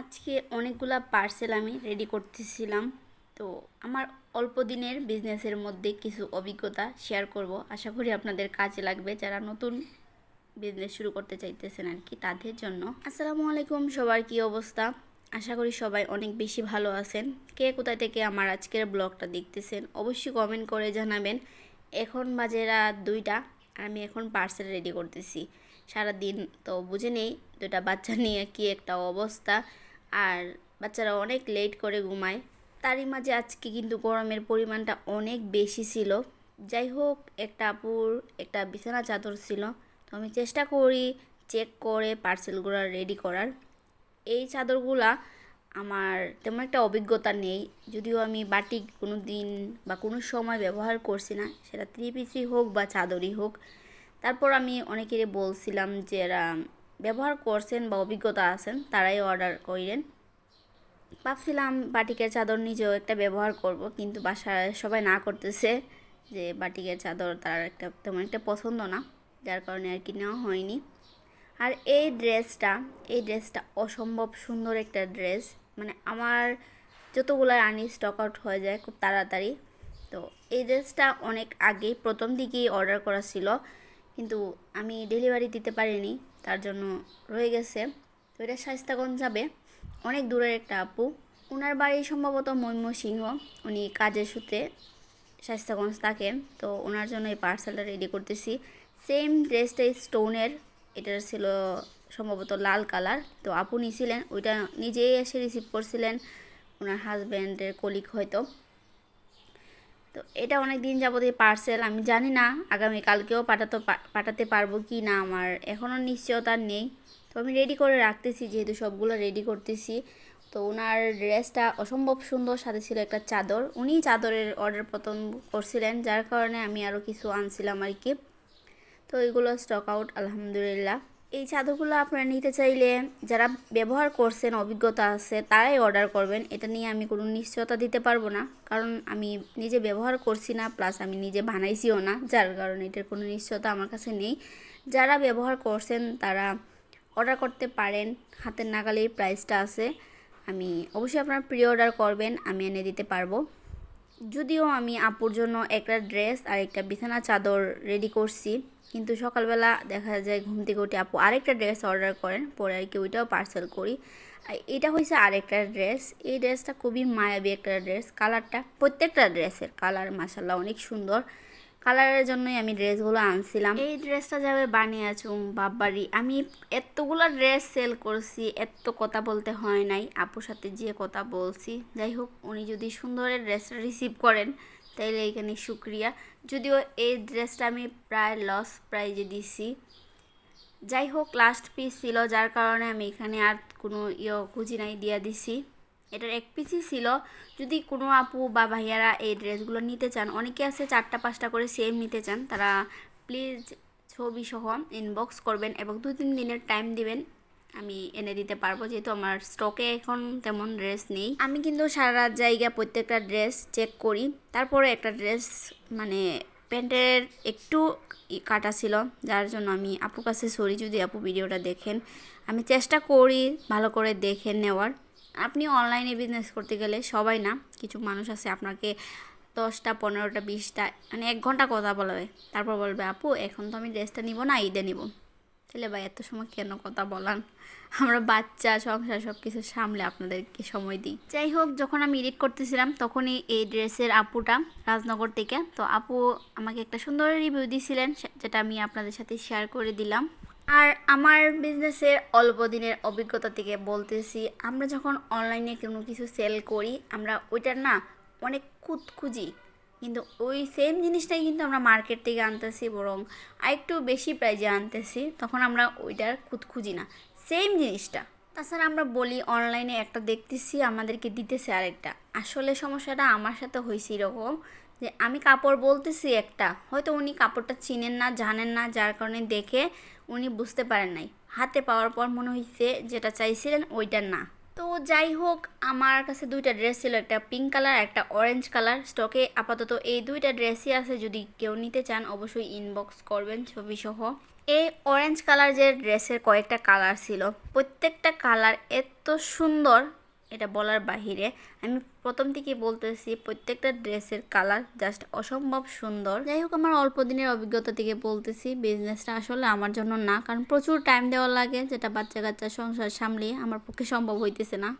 আজকে অনেকগুলা পার্সেল আমি রেডি করতেছিলাম। তো আমার অল্প দিনের বিজনেসের মধ্যে কিছু অভিজ্ঞতা শেয়ার করব। আশা করি আপনাদের কাজে লাগবে যারা নতুন বিজনেস শুরু করতে চাইতেছেন আর কি তাদের জন্য। আসসালামু আলাইকুম, সবার কি অবস্থা? আশা করি সবাই অনেক বেশি ভালো আছেন। কে কোথায় থেকে আমার আজকের ব্লগটা দেখতেছেন অবশ্যই কমেন্ট করে জানাবেন। এখন বাজে রাত দুইটা, আমি এখন পার্সেল রেডি করতেছি। সারা দিন তো বুঝে নেই দুটা বাচ্চা নিয়ে কি একটা অবস্থা। আর বাচ্চারা অনেক লেট করে ঘুমায়। তারই মাঝে আজকে কিন্তু গরমের পরিমাণটা অনেক বেশি ছিল। যাই হোক, একটা আপুর একটা বিছানা চাদর ছিল। তো আমি চেষ্টা করি চেক করে পার্সেলগুলো রেডি করার। এই চাদরগুলা আমার তেমন একটা অভিজ্ঞতা নেই। যদিও আমি বাটিক কোনো দিন বা কোনো সময় ব্যবহার করছি না। সেটা থ্রি পিসই হোক বা চাদরই হোক। তারপর আমি অনেকেরই বলছিলাম যে এরা ব্যবহার করছেন বা অভিজ্ঞতা আছেন, তারাই অর্ডার করেন ভাবছিলাম বাটিকের চাদর নিজেও একটা ব্যবহার করব, কিন্তু বাসায় সবাই না করতেছে যে বাটিকের চাদর তার একটা তেমন একটা পছন্দ না, যার কারণে আর কি নেওয়া হয়নি। আর এই ড্রেসটা এই ড্রেসটা অসম্ভব সুন্দর একটা ড্রেস মানে আমার যতগুলো আনি স্টক আউট হয়ে যায় খুব তাড়াতাড়ি। তো এই ড্রেসটা অনেক আগেই প্রথম দিকেই অর্ডার করা ছিল, কিন্তু আমি ডেলিভারি দিতে পারিনি। তার জন্য রয়ে গেছে। তো এটা শাইস্তাগঞ্জ যাবে। অনেক দূরের একটা আপু। ওনার বাড়ি সম্ভবত ময়মনসিংহ। উনি কাজের সূত্রে শাইস্তাগঞ্জ থাকেন তো ওনার জন্য এই পার্সেলটা রেডি করতেছি। সেম ড্রেসটা স্টোনের এটার ছিল সম্ভবত লাল কালার তো আপু নিয়েছিলেন ওইটা নিজেই এসে রিসিভ করছিলেন। ওনার হাজব্যান্ডের কলিক হয়তো। তো এটা অনেক দিন যাবত এই পার্সেল আমি জানি না আগামী কালকেও পাঠাতে পাঠাতে পারব কি না আমার, এখনও নিশ্চয়তা নেই। তো আমি রেডি করে রাখতেছি, যেহেতু সবগুলো রেডি করতেছি। তো ওনার ড্রেসটা অসম্ভব সুন্দর, সাথে ছিল একটা চাদর। উনি চাদরের অর্ডার প্রথম করছিলেন, যার কারণে আমি আরও কিছু আনছিলাম আর কি। তো এগুলো স্টক আউট আলহামদুলিল্লাহ। এই চাদরগুলো আপনারা নিতে চাইলে যারা ব্যবহার করছেন, অভিজ্ঞতা আছে, তারাই অর্ডার করবেন। এটা নিয়ে আমি কোনো নিশ্চয়তা দিতে পারব না। কারণ আমি নিজে ব্যবহার করছি না প্লাস আমি নিজে বানাইছিও না, যার কারণে এটার কোনো নিশ্চয়তা আমার কাছে নেই। যারা ব্যবহার করছেন, তারা অর্ডার করতে পারেন। হাতের নাগালেই প্রাইসটা আছে। আমি অবশ্যই আপনার প্রি অর্ডার করবেন, আমি এনে দিতে পারব। যদিও আমি আপুর জন্য একটা ড্রেস আর একটা বিছানা চাদর রেডি করছি, কিন্তু সকালবেলা দেখা যায় ঘুম থেকে উঠে আপু আরেকটা ড্রেস অর্ডার করেন, পরে আর কি ওইটাও পার্সেল করি। আর এটা হয়েছে আরেকটা ড্রেস, এই ড্রেসটা খুবই মায়াবী একটা ড্রেস কালারটা প্রত্যেকটা ড্রেসের কালার মাসাল্লাহ অনেক সুন্দর। কালারের জন্যই আমি ড্রেসগুলো আনছিলাম। এই ড্রেসটা যাবে বানিয়েছুম বাবারি আমি এতগুলো ড্রেস সেল করছি, এত কথা বলতে হয় নাই, আপুর সাথে যে কথা বলছি। যাই হোক, উনি যদি সুন্দরের ড্রেসটা রিসিভ করেন, তাইলে এখানে শুক্রিয়া। যদিও এই ড্রেসটা আমি প্রায় লস প্রাইজে দিছি। যাই হোক লাস্ট পিস ছিল, যার কারণে আমি এখানে আর কোনো ইয়ে খুঁজি নাই, দিয়ে দিছি। এটার এক পিসই ছিল। যদি কোনো আপু বা ভাইয়ারা এই ড্রেসগুলো নিতে চান, অনেকে আছে চারটা, পাঁচটা করে সেম নিতে চান, তারা প্লিজ ছবি সহ ইনবক্স করবেন এবং দু তিন দিনের টাইম দিবেন। আমি এনে দিতে পারব, যেহেতু আমার স্টকে এখন তেমন ড্রেস নেই। আমি কিন্তু সারা রাত জায়গা প্রত্যেকটা ড্রেস চেক করি। তারপরে একটা ড্রেস মানে প্যান্টের একটু কাটা ছিল, যার জন্য আমি আপু কাছে সরি যদি আপু ভিডিওটা দেখেন। আমি চেষ্টা করি ভালো করে দেখে নেওয়ার। আপনি অনলাইনে বিজনেস করতে গেলে সবাই না, কিছু মানুষ আছে আপনাকে দশটা, পনেরোটা, বিশটা মানে এক ঘণ্টা কথা বলবে। তারপর বলবে, আপু, এখন তো আমি ড্রেসটা নিব না, ঈদে নিব। তাহলে ভাই, এত সময় কেন কথা বলান? আমরা বাচ্চা, সংসার সব কিছু সামলে আপনাদেরকে সময় দিই। যাই হোক, যখন আমি এডিট করতেছিলাম, তখনই এই ড্রেসের আপুটা রাজনগর থেকে, তো আপু আমাকে একটা সুন্দর রিভিউ দিয়েছিলেন যেটা আমি আপনাদের সাথে শেয়ার করে দিলাম। আর আমার বিজনেসের অল্প দিনের অভিজ্ঞতা থেকে বলতেছি, আমরা যখন অনলাইনে কোনো কিছু সেল করি, আমরা ওইটার না অনেক খুঁত খুঁজি। কিন্তু ওই সেম জিনিসটাই কিন্তু আমরা মার্কেট থেকে আনতেছি বরং আরেকটু বেশি প্রাইজে আনতেছি, তখন আমরা ওইটার খুঁত খুঁজি না। সেম জিনিসটা। তাছাড়া আমরা বলি অনলাইনে একটা দেখতেছি, আমাদেরকে দিতেছে আরেকটা। আসলে সমস্যাটা আমার সাথে হয়েছে এরকম যে আমি কাপড় বলতেছি একটা, হয়তো উনি কাপড়টা চিনেন না, জানেন না, যার কারণে দেখে উনি বুঝতে পারেন নাই। হাতে পাওয়ার পর মনে হয়েছে যেটা চাইছিলেন ওইটা না। তো যাই হোক, আমার কাছে দুইটা ড্রেস ছিল, একটা পিঙ্ক কালার একটা অরেঞ্জ কালার স্টকে আপাতত এই দুইটা ড্রেসই আছে, যদি কেউ নিতে চান অবশ্যই ইনবক্স করবেন ছবি সহ এই অরেঞ্জ কালার যে ড্রেসের কয়েকটা কালার ছিল, প্রত্যেকটা কালার এত সুন্দর এটা বলার বাহিরে, আমি প্রথম থেকে বলতেছি প্রত্যেকটা ড্রেসের কালার জাস্ট অসম্ভব সুন্দর। যাই হোক, আমার অল্প দিনের অভিজ্ঞতা থেকে বলতেছি, বিজনেসটা আসলে আমার জন্য না, কারণ প্রচুর টাইম দেওয়া লাগে, যেটা বাচ্চা কাচ্চা সংসার সামলিয়ে আমার পক্ষে সম্ভব হইতেছে না।